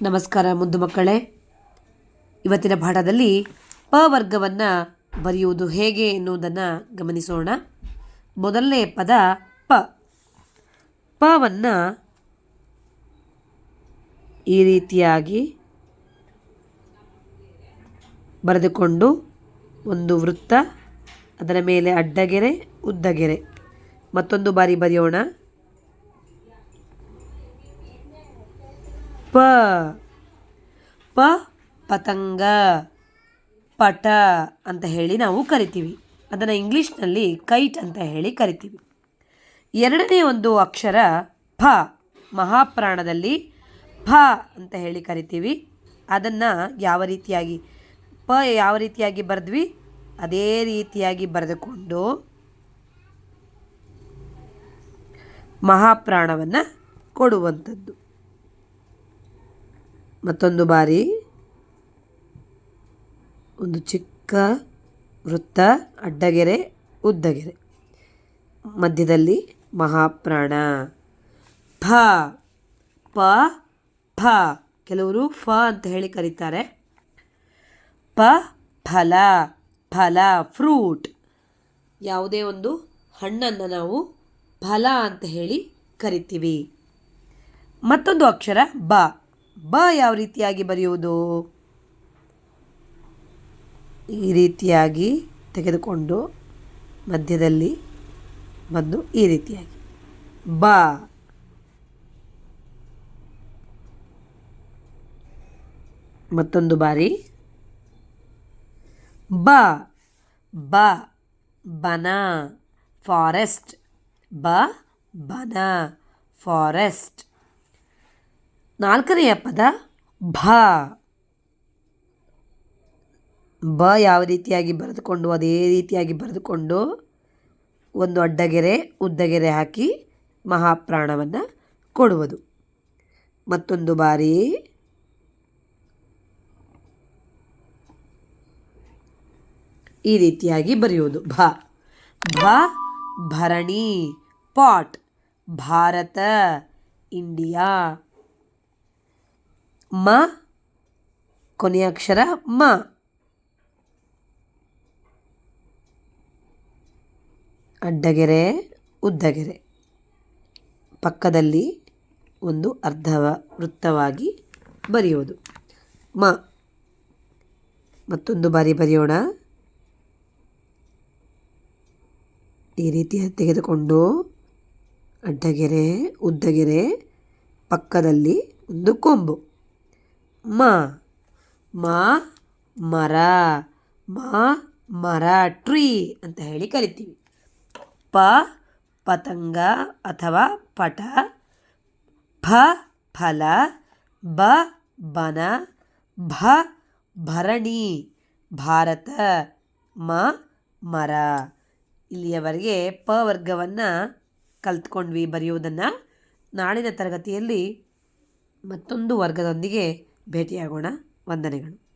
ನಮಸ್ಕಾರ ಮುದ್ದು ಮಕ್ಕಳೇ. ಇವತ್ತಿನ ಪಾಠದಲ್ಲಿ ಪ ವರ್ಗವನ್ನು ಬರೆಯುವುದು ಹೇಗೆ ಎನ್ನುವುದನ್ನು ಗಮನಿಸೋಣ. ಮೊದಲನೇ ಪದ ಪ. ಪವನ್ನು ಈ ರೀತಿಯಾಗಿ ಬರೆದುಕೊಂಡು ಒಂದು ವೃತ್ತ, ಅದರ ಮೇಲೆ ಅಡ್ಡಗೆರೆ, ಉದ್ದಗೆರೆ ಮತ್ತೊಂದು ಬಾರಿ ಬರೆಯೋಣ. ಪ. ಪ, ಪತಂಗ, ಪಟ ಅಂತ ಹೇಳಿ ನಾವು ಕರಿತೀವಿ. ಅದನ್ನು ಇಂಗ್ಲೀಷ್ನಲ್ಲಿ ಕೈಟ್ ಅಂತ ಹೇಳಿ ಕರಿತೀವಿ. ಎರಡನೇ ಒಂದು ಅಕ್ಷರ ಫ ಮಹಾಪ್ರಾಣದಲ್ಲಿ ಫ ಅಂತ ಹೇಳಿ ಕರಿತೀವಿ. ಅದನ್ನು ಯಾವ ರೀತಿಯಾಗಿ, ಪ ಯಾವ ರೀತಿಯಾಗಿ ಬರೆದ್ವಿ? ಅದೇ ರೀತಿಯಾಗಿ ಬರೆದುಕೊಂಡು ಮಹಾಪ್ರಾಣವನ್ನು ಕೊಡುವಂಥದ್ದು. ಮತ್ತೊಂದು ಬಾರಿ. ಒಂದು ಚಿಕ್ಕ ವೃತ್ತ, ಅಡ್ಡಗೆರೆ, ಉದ್ದಗೆರೆ. ಮಧ್ಯದಲ್ಲಿ ಮಹಾಪ್ರಾಣ. ಫ ಪ ಫ ಕೆಲವರು ಫ ಅಂತ ಹೇಳಿ ಕರೀತಾರೆ. ಪ, ಫಲ ಫಲ, ಫ್ರೂಟ್. ಯಾವುದೇ ಒಂದು ಹಣ್ಣನ್ನು ನಾವು ಫಲ ಅಂತ ಹೇಳಿ ಕರಿತೀವಿ. ಮತ್ತೊಂದು ಅಕ್ಷರ ಬ. ಬ ಯಾವ ರೀತಿಯಾಗಿ ಬರೆಯುವುದು? ಈ ರೀತಿಯಾಗಿ ತೆಗೆದುಕೊಂಡು ಮಧ್ಯದಲ್ಲಿ ಬಂದು ಈ ರೀತಿಯಾಗಿ. ಬ. ಮತ್ತೊಂದು ಬಾರಿ. ಬ. ಬ. ಬನ. ಫಾರೆಸ್ಟ್. ಬ. ಬನ. ಫಾರೆಸ್ಟ್. ನಾಲ್ಕನೆಯ ಪದ ಭ. ಬ ಯಾವ ರೀತಿಯಾಗಿ ಬರೆದುಕೊಂಡು, ಅದೇ ರೀತಿಯಾಗಿ ಬರೆದುಕೊಂಡು ಒಂದು ಅಡ್ಡಗೆರೆ, ಉದ್ದಗೆರೆ ಹಾಕಿ ಮಹಾಪ್ರಾಣವನ್ನು ಕೊಡುವುದು. ಮತ್ತೊಂದು ಬಾರಿ. ಈ ರೀತಿಯಾಗಿ ಬರೆಯುವುದು. ಭ. ಭ, ಭರಣಿ, ಪಾಟ್, ಭಾರತ, ಇಂಡಿಯಾ. ಮ, ಕೊನೆಯ ಅಕ್ಷರ ಮ. ಅಡ್ಡಗೆರೆ, ಉದ್ದಗೆರೆ. ಪಕ್ಕದಲ್ಲಿ ಒಂದು ಅರ್ಧ ವೃತ್ತವಾಗಿ ಬರೆಯೋದು ಮ. ಮತ್ತೊಂದು ಬಾರಿ ಬರೆಯೋಣ. ಈ ರೀತಿ ತೆಗೆದುಕೊಂಡು ಅಡ್ಡಗೆರೆ, ಉದ್ದಗೆರೆ, ಪಕ್ಕದಲ್ಲಿ ಒಂದು ಕೊಂಬು. ಮ. ಮ, ಮರ. ಮ, ಮರ, ಟ್ರೀ ಅಂತ ಹೇಳಿ ಕರಿತೀವಿ. ಪ, ಪತಂಗ ಅಥವಾ ಪಟ. ಫ ಫಲ. ಬ, ಬನ. ಭ, ಭರಣಿ. ಭಾರತ. ಮ, ಮರ. ಇಲ್ಲಿಯವರೆಗೆ ಪ ವರ್ಗವನ್ನು ಕಲ್ತ್ಕೊಂಡ್ವಿ ಬರೆಯುವುದನ್ನು ನಾಳಿನ ತರಗತಿಯಲ್ಲಿ ಮತ್ತೊಂದು ವರ್ಗದೊಂದಿಗೆ ಭೇಟಿಯಾಗೋಣ. ವಂದನೆಗಳು.